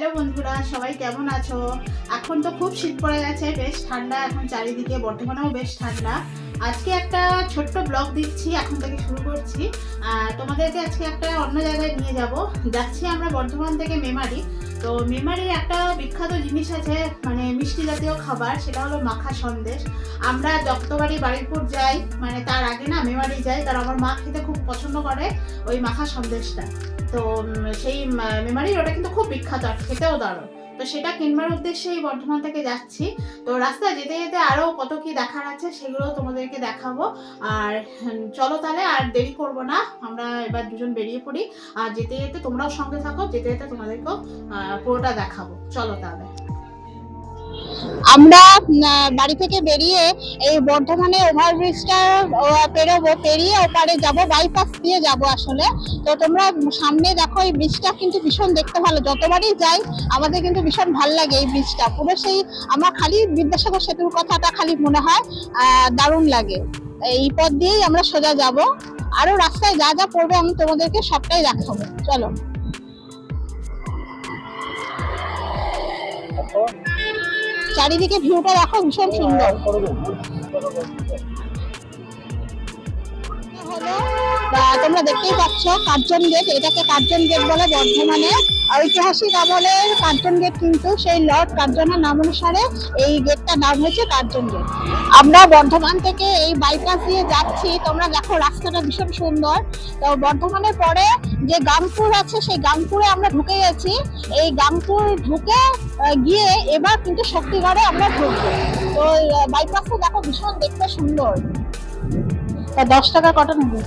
Hello বন্ধুরা, সবাই কেমন আছো? এখন তো খুব শীত পড়ে গেছে, বেশ ঠান্ডা। এখন চারিদিকে বর্তমানেও বেশ ঠান্ডা। আজকে একটা ছোট্ট ব্লগ দিচ্ছি, এখন থেকে শুরু করছি। তোমাদেরকে আজকে একটা অন্য জায়গায় নিয়ে যাব। যাচ্ছি আমরা বর্ধমান থেকে মেমারি। তো মেমারির একটা বিখ্যাত জিনিস আছে মানে মিষ্টি জাতীয় খাবার, সেটা হলো মাখা সন্দেশ। আমরা যতবারই বাড়িপুর যাই মানে তার আগে না মেমারি যাই, তার আমার মা খেতে খুব পছন্দ করে ওই মাখা সন্দেশটা। তো সেই মা- মেমারির ওটা কিন্তু খুব বিখ্যাত আর খেতেও দারুণ। তো সেটা কিনবার উদ্দেশ্যে এই বর্ধমান থেকে যাচ্ছি। তো রাস্তায় যেতে যেতে আরও কত কি দেখার আছে সেগুলো তোমাদেরকে দেখাবো। আর চলো তাহলে আর দেরি করব না, আমরা এবার দুজন বেরিয়ে পড়ি। আর যেতে যেতে তোমরাও সঙ্গে থাকো, যেতে যেতে তোমাদেরকেও পুরোটা দেখাবো। চলো তাহলে। আমরা বাড়ি থেকে বেরিয়ে এই বর্ধমানে ওভারব্রিজটা পেরোবো, পেরিয়ে ওপারে যাব বাইপাস দিয়ে যাব আসলে। তো তোমরা সামনে দেখো, এই ব্রিজটা কিন্তু ভীষণ দেখতে ভালো। যতবারই যাই, আমাদের কিন্তু ভীষণ ভালো লাগে এই ব্রিজটা। পুরো সেই, আমার খালি বিদ্যাসাগর সেতুর কথাটা খালি মনে হয় দারুণ লাগে। এই পথ দিয়েই আমরা সোজা যাব। আরও রাস্তায় যা যা পড়বে আমি তোমাদেরকে সবটাই দেখাবো। চলো। চারিদিকে ভিউটা দেখো ভীষণ সুন্দর। হলো। তোমরা দেখতেই পাচ্ছ, কার্জন গেট, এটাকে কার্জন গেট বলে বর্ধমানে। ঐতিহাসিক আমলের কার্জন গেট কিন্তু সেই লর্ড কার্জনের নাম অনুসারে এই গেটটার নাম হয়েছে কার্জন গেট। আমরা বর্ধমান থেকে এই বাইপাস দিয়ে যাচ্ছি। তোমরা দেখো, রাস্তাটা ভীষণ সুন্দর। তো বর্ধমানের পরে যে গামপুর আছে, সেই গামপুরে আমরা ঢুকে গেছি। এই গামপুর ঢুকে গিয়ে এবার কিন্তু শক্তিগড়ে আমরা ঢুকবো। তো বাইপাসটা দেখো ভীষণ দেখতে সুন্দর। তা দশ টাকা কত নেবে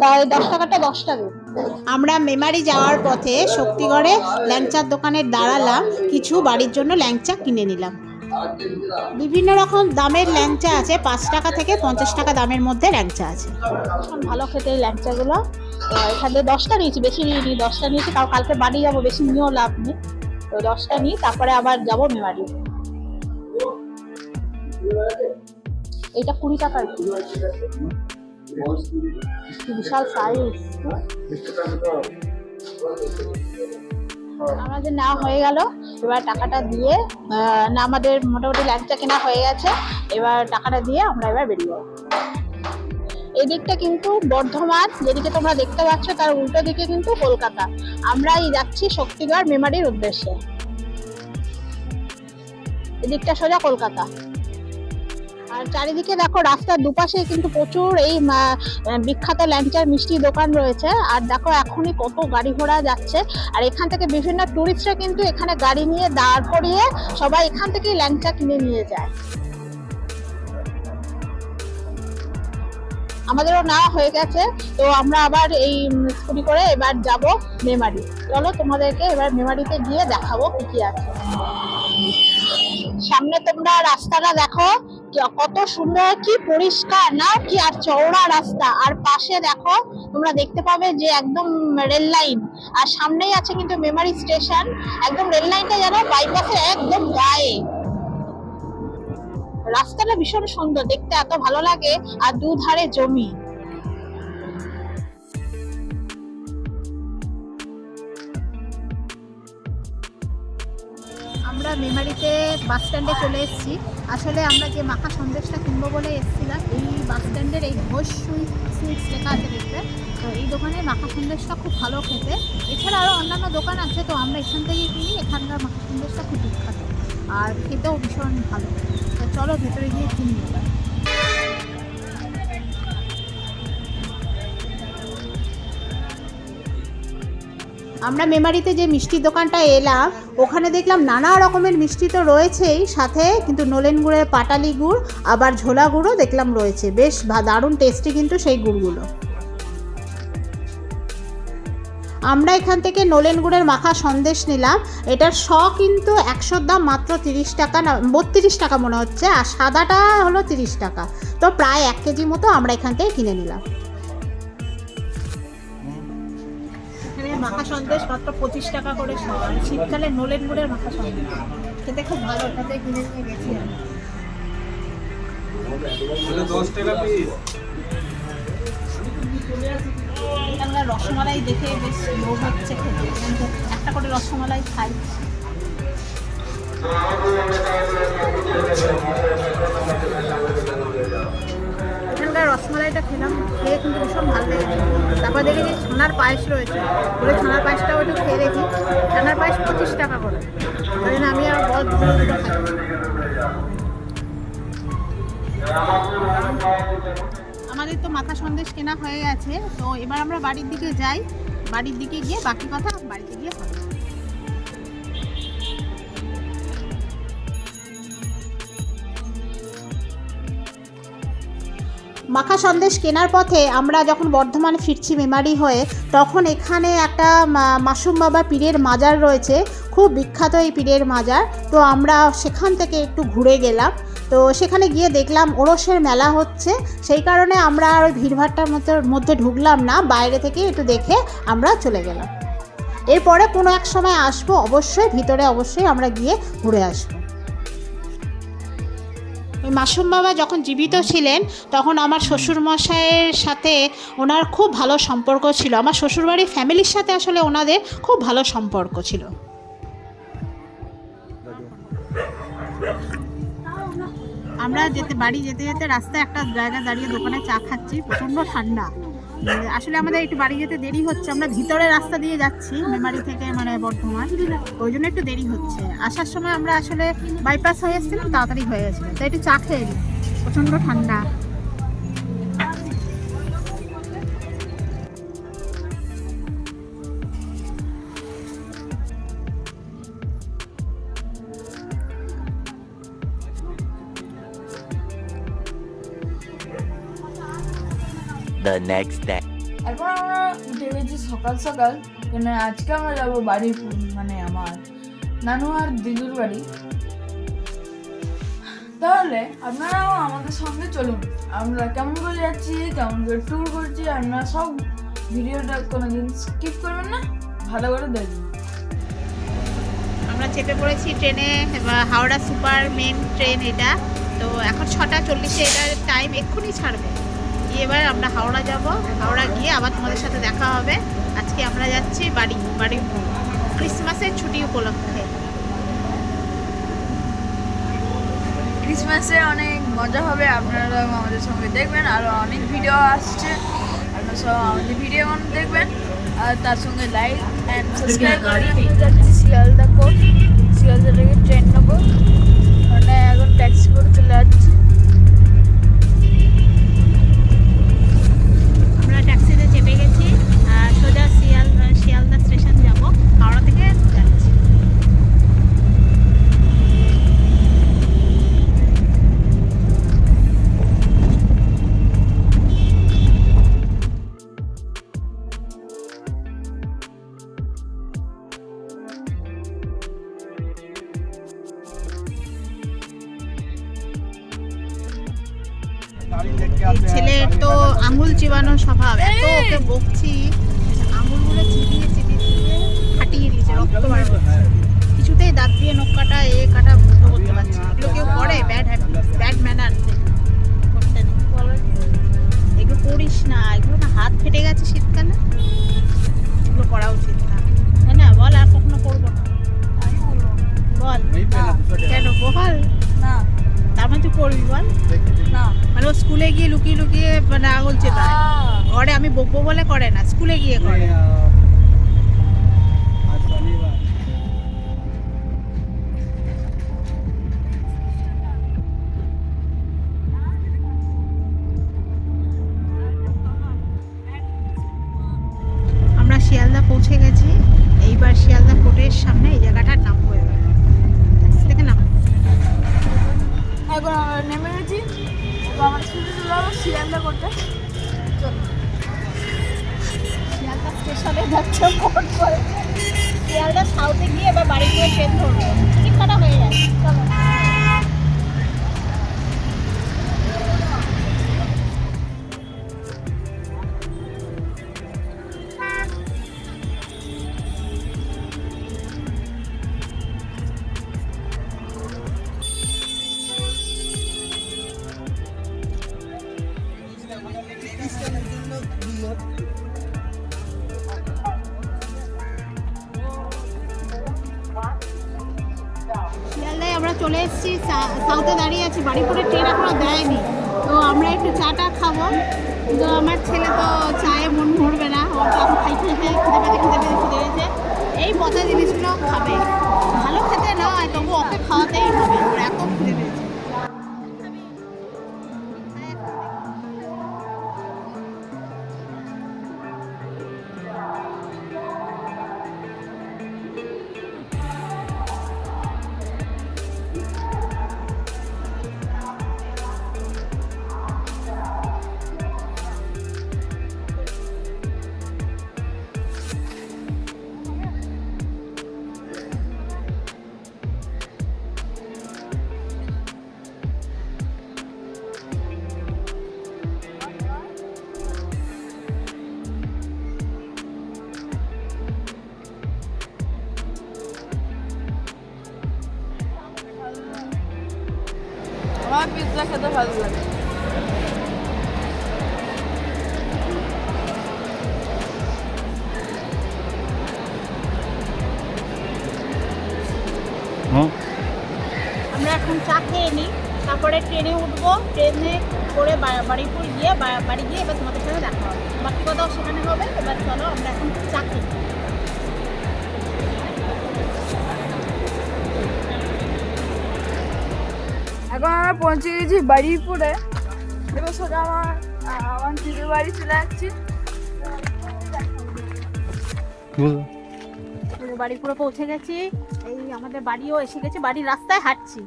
তাই দশ টাকাটা দশ টাকা। আমরা মেমারি যাওয়ার পথে শক্তিগড়ে ল্যাংচার দোকানে দাঁড়ালাম কিছু বাড়ির জন্য ল্যাংচা কিনে নিলাম। বিভিন্ন রকম দামের ল্যাংচা আছে পাঁচ টাকা থেকে পঞ্চাশ টাকা দামের মধ্যে ল্যাংচা আছে। ভালো খেতে এই ল্যাংচাগুলো। এখানে দশটা নিয়েছি বেশি নিইনি দশটা নিয়েছি কারণ কালকে বাড়ি যাব বেশি নিয়েও লাভ নেই। তো দশটা নিই তারপরে আবার যাব মেমারি। এইটা কুড়ি টাকার। বিশাল সাইজ আমাদের না হয়ে গেল। এবার টাকাটা দিয়ে না, আমাদের মোটামুটি ল্যাংচা কেনা হয়ে গেছে। এবার টাকাটা দিয়ে আমরা এবার বেরিয়ে যাব। এদিকটা কিন্তু বর্ধমান, যেদিকে তোমরা দেখতে পাচ্ছ তার উল্টো দিকে কিন্তু কলকাতা। আমরা এই যাচ্ছি শক্তিগড় মেমারির উদ্দেশ্যে। এদিকটা সোজা কলকাতা। আর চারিদিকে দেখো রাস্তার দুপাশে কিন্তু প্রচুর এই বিখ্যাত ল্যাংচার মিষ্টি দোকান রয়েছে। আর দেখো এখনই কত গাড়ি ঘোড়া যাচ্ছে। আর এখান থেকে বিভিন্ন টুরিস্টরা কিন্তু এখানে গাড়ি নিয়ে দাঁড় করিয়ে সবাই এখান থেকেই ল্যাংচা কিনে নিয়ে যায়। আমাদেরও না হয়ে গেছে, তো আমরা আবার এই স্কুটি করে এবার যাব মেমারি। চলো তোমাদেরকে এবার মেমারিতে গিয়ে দেখাবো কি কি আছে। সামনে তোমরা রাস্তাটা দেখো কত সুন্দর, কি পরিষ্কার, না কি আর চওড়া রাস্তা। আর পাশে দেখো, তোমরা দেখতে পাবে যে একদম রেল লাইন। আর সামনেই আছে কিন্তু মেমারি স্টেশন। একদম রেল লাইনটা যেন বাইপাসের একদম গায়ে। রাস্তাটা ভীষণ সুন্দর, দেখতে এত ভালো লাগে। আর দুধারে জমি। আমরা মেমারিতে বাস স্ট্যান্ডে চলে এসেছি। আসলে আমরা যে মাখা সন্দেশটা কিনবো বলে এসেছিলাম, এই বাস স্ট্যান্ডের এই ঘোষ সুইটস লেখা আছে দেখতে। তো এই দোকানে মাখা সন্দেশটা খুব ভালো খেতে। এছাড়া আরও অন্যান্য দোকান আছে, তো আমরা এখান থেকে কিনি। এখানকার মাখা সন্দেশটা খুব বিখ্যাত। আর খেতেও ভীষণ ভালো। তো চলো ভেতরে গিয়ে কিনি। এবার আমরা মেমারিতে যে মিষ্টির দোকানটা এলাম, ওখানে দেখলাম নানা রকমের মিষ্টি তো রয়েছেই, সাথে কিন্তু নলেন গুড়ের পাটালি গুড়, আবার ঝোলা গুড়ও দেখলাম রয়েছে। বেশ দারুণ টেস্টি কিন্তু সেই গুড়গুলো। আমরা এখান থেকে নলেন গুড়ের মাখা সন্দেশ নিলাম। এটার শ কিন্তু একশোর দাম মাত্র তিরিশ টাকা না, বত্রিশ টাকা মনে হচ্ছে, আর সাদাটা হলো তিরিশ টাকা। তো প্রায় এক কেজি মতো আমরা এখান থেকে কিনে নিলাম। মাখা সন্দেশ মাত্র পঁচিশ টাকা করে শীতকালে নলেন গুড়ের মাখা সন্দেশ। খেতে খুব ভালো ওটাতে কিনে নিয়ে গেছি আমি। দশ টাকা পিস এখানকার রসমালাই দেখে বেশ লোভ হচ্ছে খেতে। একটা করে রসমালাই খাই। এখানকার রসমালাইটা খেলাম, খেয়ে কিন্তু ভীষণ ভালো লেগেছে। তারপর দেখেছি ছানার পায়েস রয়েছে। বলে ছানার পায়েসটাও একটু খেয়ে দেখি, ছানার পায়েস পঁচিশ টাকা করে। জন্য আমি আর বল আমাদের তো মাথা সন্দেশ কেনা হয়ে গেছে, তো এবার আমরা বাড়ির দিকে যাই। বাড়ির দিকে গিয়ে বাকি কথা বাড়িতে গিয়ে হবে। মাখা সন্দেশ কেনার পথে আমরা যখন বর্ধমানে ফিরছি মেমারি হয়ে, তখন এখানে একটা মাসুম বাবা পীরের মাজার রয়েছে, খুব বিখ্যাত এই পীরের মাজার। তো আমরা সেখান থেকে একটু ঘুরে গেলাম। তো সেখানে গিয়ে দেখলাম ওরসের মেলা হচ্ছে। সেই কারণে আমরা আর ওই ভিড়ভাট্টার মধ্যে মধ্যে ঢুকলাম না। বাইরে থেকে একটু দেখে আমরা চলে গেলাম। এরপরে কোনো এক সময় আসব, অবশ্যই, ভিতরে অবশ্যই আমরা গিয়ে ঘুরে আসব। মাসুম বাবা যখন জীবিত ছিলেন, তখন আমার শ্বশুরমশাইয়ের সাথে ওনার খুব ভালো সম্পর্ক ছিল। আমার শ্বশুরবাড়ির ফ্যামিলির সাথে আসলে ওনাদের খুব ভালো সম্পর্ক ছিল। আমরা যেতে, বাড়ি যেতে যেতে রাস্তায় একটা জায়গায় দাঁড়িয়ে দোকানে চা খাচ্ছি, প্রচণ্ড ঠান্ডা। আসলে আমাদের একটু বাড়ি যেতে দেরি হচ্ছে। আমরা ভিতরে রাস্তা দিয়ে যাচ্ছি, মেমারি থেকে মানে বর্ধমান। ওই জন্য একটু দেরি হচ্ছে। আসার সময় আমরা আসলে বাইপাস হয়ে এসেছিলাম, তাড়াতাড়ি হয়ে গেছিল। তাই একটু চা খেয়ে প্রচণ্ড ঠান্ডা। The next day. এখন আমরা উঠে গেছি সকাল সকাল কেন আজকে আমরা যাব বাড়ি মানে আমার নানু আর দিদুর বাড়ি। তাহলে আপনারাও আমাদের সঙ্গে চলুন। আমরা কেমন করে যাচ্ছি কেমন করে ট্যুর করছি আপনারা সব ভিডিওটা কোনোদিন স্কিপ করবেন না ভালো করে দেখবেন। আমরা চেপে পড়েছি ট্রেনে এবার হাওড়া সুপার মেন ট্রেন এটা। তো এখন ছটা চল্লিশে এটার টাইম এক্ষুনি ছাড়বে। গিয়ে এবার আমরা হাওড়া যাব। হাওড়া গিয়ে আবার তোমাদের সাথে দেখা হবে। আজকে আমরা যাচ্ছি বাড়ি বাড়ি ক্রিসমাসের ছুটি উপলক্ষে। ক্রিসমাসে অনেক মজা হবে আপনারা আমাদের সঙ্গে দেখবেন। আরও অনেক ভিডিও আসছে। আপনারা সব আমাদের ভিডিও দেখবেন। আর তার সঙ্গে লাইক অ্যান্ড সাবস্ক্রাইব যাচ্ছি শিয়ালদা কোর্ট শিয়ালদা থেকে ট্রেন নেব। মানে এখন ট্যাক্সি করে চলে যাচ্ছি। বাড়িপুরে ট্রেন এখনও দেয়নি। তো আমরা একটু চাটা খাব। তো আমার ছেলে তো চায়ে মন ভরবে না। ও এখন খাইতে খাইতে খেতে পেতে খেতে পেতে খেতে এই পচা জিনিসগুলো খাবে। খেতে ভালো লাগে। আমরা এখন চা খেয়ে নিই তারপরে ট্রেনে উঠবো ট্রেনে করে বাড়িপুর গিয়ে বাড়ি গিয়ে এবার তোমাদের সাথে দেখা হবে। বাকি কথাও সেখানে হবে এবার চলো আমরা এখন চা খেয়ে এখন আমরা পৌঁছে গেছি বাড়িপুরে। এবার সোজা আমার আমার দিদির বাড়ি চলে যাচ্ছি। বাড়ি পুরো বাড়িপুরে পৌঁছে গেছি। এই আমাদের বাড়িও এসে গেছে বাড়ির রাস্তায় হাঁটছি।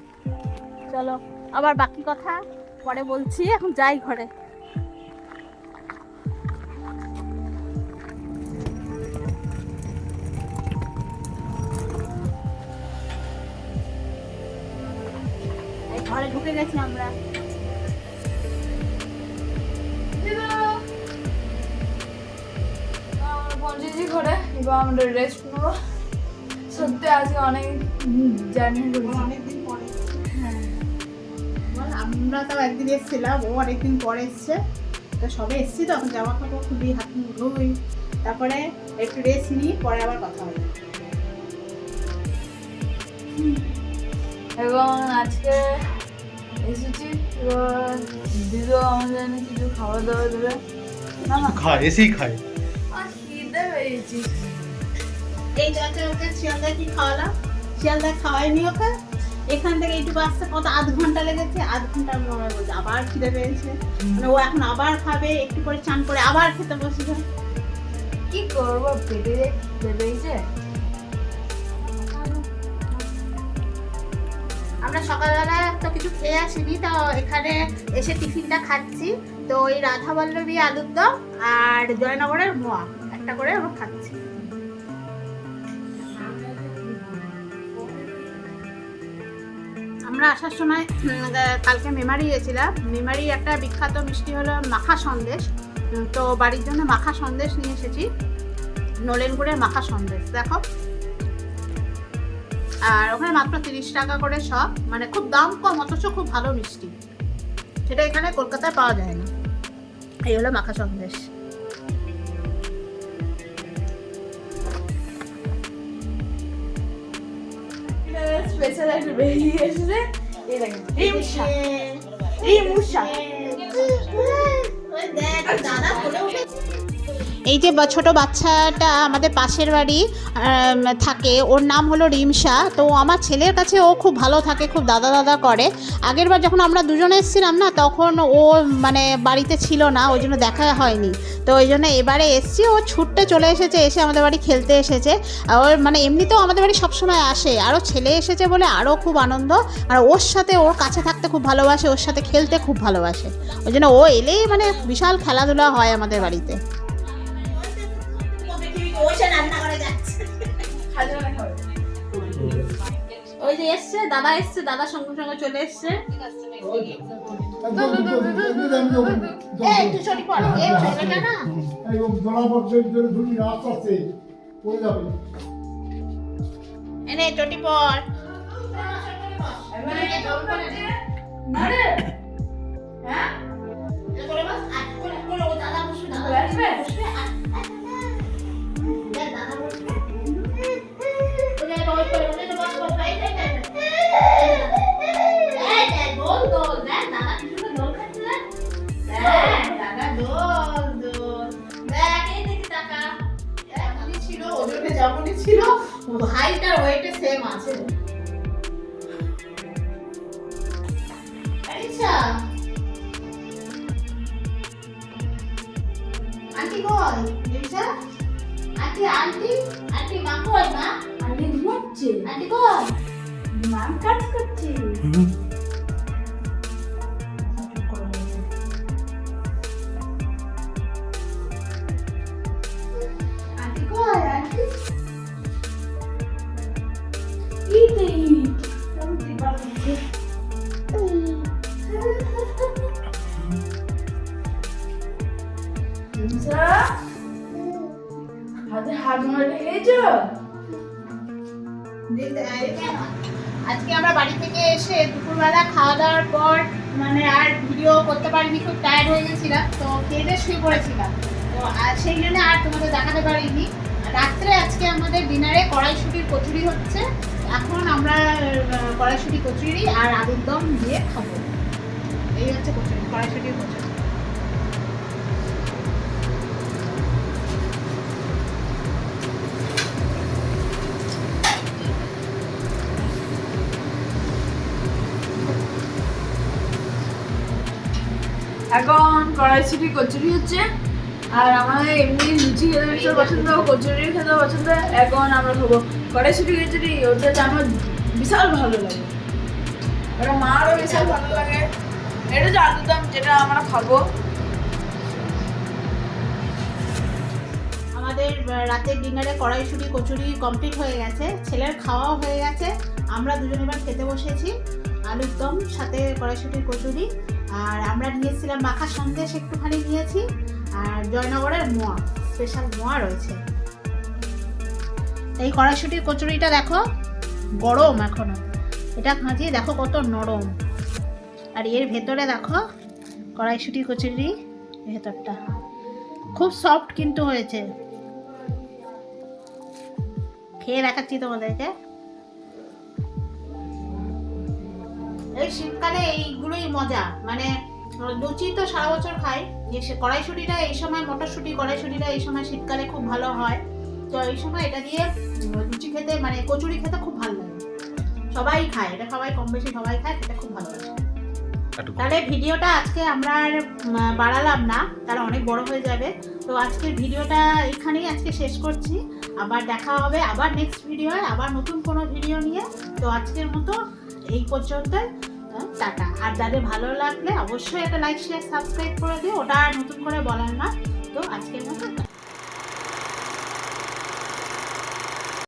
চলো আবার বাকি কথা পরে বলছি এখন যাই ঘরে। ঢুকে গেছি আমরা। পৌঁছেছি ঘরে এবার আমরা রেস্ট নেব। সত্যি আজকে অনেক জার্নি অনেকদিন পরে। বল, আমরা তো একদিন এসেছিলাম ও অনেকদিন পরে এসছে। তো সবে এসছি তো এখন জামা কাপড় খুলি হাত ধুই। তারপরে একটু রেস্ট নিই পরে আবার কথা হবে। এবং আজকে এসেছি। এবার দিদিও আমাদের জন্য কিছু খাবার দাবার দেবে। না না। খায় এসেই খায়। আর খিদে পেয়েছি। এই ওকে শিয়ালদা কি খাওয়ালাম শিয়ালদা খাওয়াইনি ওকে? এখান থেকে এইটুকু আসতে কত আধ ঘণ্টা লেগেছে? আধ ঘণ্টার মনে বলছে আবার খিদে পেয়েছে। মানে ও এখন আবার খাবে একটু করে চান করে আবার খেতে বসবে। কি করব? পেটে যে খিদে পেয়েছে। আমরা সকালবেলা তো কিছু খেয়ে আসিনি, তো এখানে এসে টিফিনটা খাচ্ছি। তো ওই রাধা বল্লভী আলুর দম আর জয়নগরের মোয়া, একটা করে আমরা খাচ্ছি। আমরা আসার সময় কালকে মেমারি গেছিলাম। মেমারি একটা বিখ্যাত মিষ্টি হলো মাখা সন্দেশ। তো বাড়ির জন্য মাখা সন্দেশ নিয়ে এসেছি। নলেন গুড়ের মাখা সন্দেশ, দেখো। আর ওখানে মাত্র তিরিশ টাকা করে সব মানে খুব দাম কম অথচ খুব ভালো মিষ্টি। সেটা এখানে কলকাতায় পাওয়া যায় না। এই হলো মাখা সন্দেশ। স্পেশাল একটা বেরিয়ে এসেছে। এই দেখেন রিমসা রিমুসা এই যে ছোট বাচ্চাটা আমাদের পাশের বাড়ি থাকে। ওর নাম হলো রিমসা তো আমার ছেলের কাছে ও খুব ভালো থাকে, খুব দাদা দাদা করে। আগের বার যখন আমরা দুজনে এসেছিলাম না, তখন ও মানে বাড়িতে ছিল না, ওই জন্য দেখা হয়নি। তো ওই জন্য এবারে এসছি। ও ছুটতে চলে এসেছে, এসে আমাদের বাড়ি খেলতে এসেছে। ওর মানে এমনিতেও আমাদের বাড়ি সবসময় আসে। আরও ছেলে এসেছে বলে আরও খুব আনন্দ। আর ওর সাথে ওর কাছে থাকতে খুব ভালোবাসে, ওর সাথে খেলতে খুব ভালোবাসে। ওই জন্য ও এলেই মানে বিশাল খেলাধুলা হয় আমাদের বাড়িতে। ওই যে এসছে দাদা এসছে দাদা সঙ্গে সঙ্গে চলে এসছে। এনে চটি পড় আরে আন্টি কই লিসা? আন্টি আন্টি আন্টি মা কই মা? আন্টি ঘুমাচ্ছে। আন্টি কই মা কাজ করছে। হাতে হাত মারতে দিদি, আজকে আমরা বাড়ি থেকে এসে দুপুরবেলা খাওয়া দাওয়ার পর মানে আর ভিডিও করতে পারিনি খুব টায়ার্ড হয়ে গেছিলাম তো খেয়ে শুয়ে পড়েছিলাম। তো সেই জন্য আর তোমাদের দেখাতে পারিনি। রাত্রে আজকে আমাদের ডিনারে কড়াইশুটির কচুরি হচ্ছে। এখন আমরা কড়াইশুটি কচুরি আর আলুর দম দিয়ে খাব। এই হচ্ছে কচুরি কড়াইশুটির কচুরি। এখন কড়াইশুটি, কচুরি হচ্ছে। আর আমাদের এমনি লুচি খেতে ভীষণ পছন্দ কচুরি খেতে পছন্দ এখন আমরা খাব কড়াইশুটি, কচুরি। ওটা আমার বিশাল ভালো লাগে। ওটা মারও বিশাল ভালো লাগে। এটা হচ্ছে আলুর দম, যেটা আমরা খাব। আমাদের রাতের ডিনারে কড়াইশুটি, কচুরি কমপ্লিট হয়ে গেছে। ছেলের খাওয়াও হয়ে গেছে। আমরা দুজন এবার খেতে বসেছি। আলুর দম, সাথে কড়াইশুটির কচুরি। আর আমরা নিয়েছিলাম মাখা সন্দেশ একটুখানি নিয়েছি, আর জয়নগরের মোয়া স্পেশাল মোয়া রয়েছে। এই কড়াইশুটির কচুরিটা দেখো, গরম এখনও। এটা খাঁচিয়ে দেখো কত নরম। আর এর ভেতরে দেখো, কড়াইশুটি কচুরি ভেতরটা। খুব সফট কিন্তু হয়েছে। খেয়ে দেখাচ্ছি তোমাদেরকে। এই শীতকালে এইগুলোই মজা। মানে লুচি তো সারা বছর খাই যে সে কড়াইশুটিটা এই সময় মটরশুটি কড়াইশুটিটা এই সময় শীতকালে খুব ভালো হয়। তো এই সময় এটা দিয়ে লুচি খেতে মানে কচুরি খেতে খুব ভালো লাগে। সবাই খায় এটা সবাই কম বেশি সবাই খায় খেতে খুব ভালো লাগে। তাহলে ভিডিওটা আজকে আমরা আর বাড়ালাম না তাহলে অনেক বড় হয়ে যাবে। তো আজকের ভিডিওটা এখানেই আজকে শেষ করছি। আবার দেখা হবে আবার নেক্সট ভিডিও আবার নতুন কোনো ভিডিও নিয়ে। তো আজকের মতো এই পর্যন্ত টাটা। আর যাদের ভালো লাগলে অবশ্যই একটা লাইক শেয়ার সাবস্ক্রাইব করে দিও। ওটা আর নতুন করে বলার না। তো আজকের মতো।